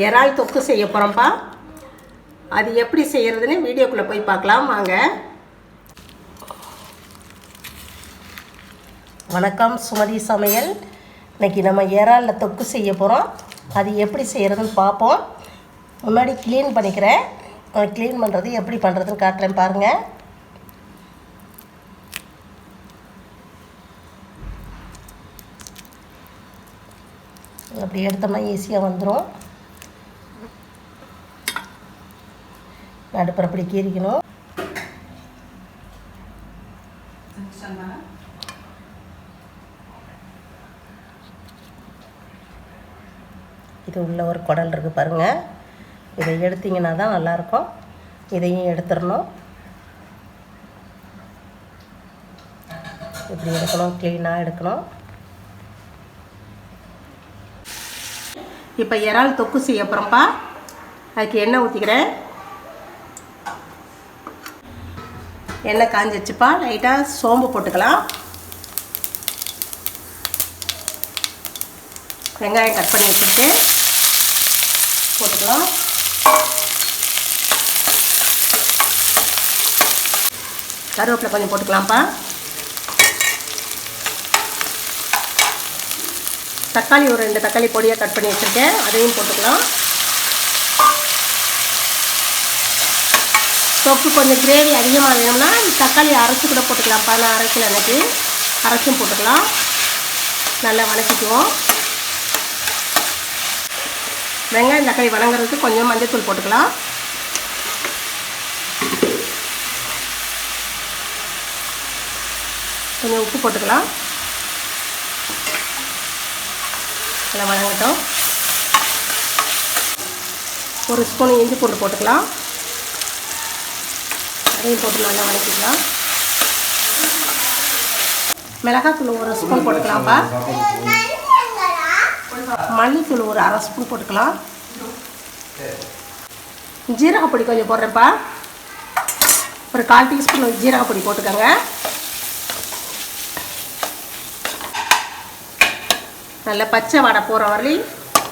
இறால் தொக்கு செய்ய போகிறோம்ப்பா அது எப்படி செய்கிறதுன்னு வீடியோக்குள்ளே போய் பார்க்கலாம். வாங்க. வணக்கம் சுமதி சமையல். இன்னைக்கு நம்ம இறாலில் தொக்கு செய்ய போகிறோம் அது எப்படி செய்கிறதுன்னு பார்ப்போம். முன்னாடி க்ளீன் பண்ணிக்கிறேன். க்ளீன் பண்ணுறது எப்படி பண்ணுறதுன்னு காட்டுறேன் பாருங்கள் அப்படி எடுத்தோம்னா ஈஸியாக வந்துடும் நடுப்புற அப்படி கீறிக்கணும். இது உள்ள ஒரு குடல் இருக்குது பாருங்கள் இதை எடுத்தீங்கன்னா தான் நல்லாயிருக்கும். இதையும் எடுத்துடணும். இப்படி எடுக்கணும் க்ளீனாக எடுக்கணும். இப்போ இறால் தொக்கு செய்ய அப்புறம்ப்பா அதுக்கு எண்ணெய் ஊற்றிக்கிறேன் எண்ணெய் காஞ்சிருச்சுப்பா லைட்டாக சோம்பு போட்டுக்கலாம். வெங்காயம் கட் பண்ணி வச்சுருக்கேன் போட்டுக்கலாம். கருவேப்பிலை கொஞ்சம் போட்டுக்கலாம்ப்பா. தக்காளி ஒரு ரெண்டு தக்காளி பொடியாக கட் பண்ணி வச்சுருக்கேன். அதையும் போட்டுக்கலாம். தொக்கு கொஞ்சம் கிரேவி அதிகமாக வேணும்னா தக்காளி அரைச்சி கூட போட்டுக்கலாம்ப்பா. நான் அரைக்கல எனக்கு. அரைச்சும் போட்டுக்கலாம். நல்லா வதக்கிக்குவோம் வெங்காயம் தக்காளி வணங்குறதுக்கு கொஞ்சம் மஞ்சத்தூள் போட்டுக்கலாம். கொஞ்சம் உப்பு போட்டுக்கலாம். நல்லா வணங்கட்டும். ஒரு ஸ்பூன் இஞ்சி பூண்டு போட்டுக்கலாம். அதையும் போட்டு நல்லா வதக்கிக்கலாம். மிளகாத்தூள் ஒரு ஸ்பூன் போட்டுக்கலாம்ப்பா. மல்லித்தூள் ஒரு அரை ஸ்பூன் போட்டுக்கலாம். ஜீரகப்பொடி கொஞ்சம் போடுறேன்ப்பா. ஒரு கால் டீஸ்பூன் ஜீரகப்பொடி போட்டுக்கோங்க. நல்ல பச்சை வடை போகிற வரலையும்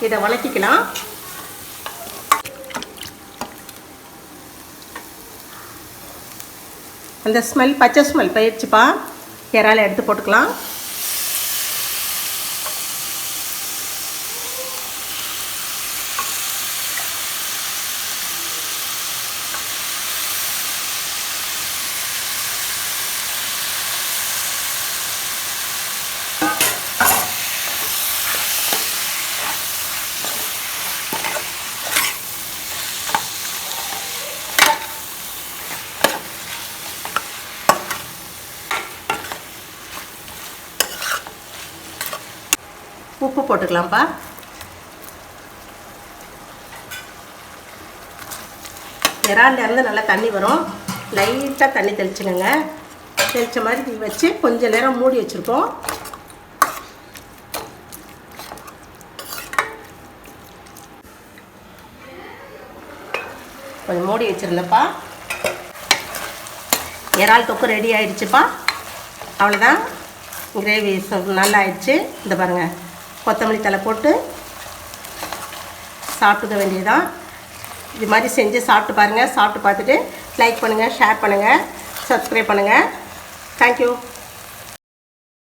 இதை வளர்த்திக்கலாம் அந்த ஸ்மெல் பச்சை ஸ்மெல் போயிடுச்சுப்பா இறால எடுத்து போட்டுக்கலாம். உப்பு போட்டுக்கலாம்ப்பா. இறால்லேருந்து நல்லா தண்ணி வரும். லைட்டாக தண்ணி தெளிச்சுக்கோங்க. தெளித்த மாதிரி வச்சு கொஞ்சம் நேரம் மூடி வச்சுருக்கோம் கொஞ்சம் மூடி வச்சுருந்தப்பா இறால் தொக்கு ரெடி ஆயிடுச்சுப்பா. அவ்வளோதான் கிரேவி நல்லா ஆயிடுச்சு. இந்த பாருங்கள் கொத்தமல்லி தலை போட்டு சாப்பிட்டுக்க வேண்டியதுதான். இது மாதிரி செஞ்சு சாப்பிட்டு பாருங்கள் சாப்பிட்டு பார்த்துட்டு லைக் பண்ணுங்கள் ஷேர் பண்ணுங்கள் சப்ஸ்கிரைப் பண்ணுங்கள் தேங்க்யூ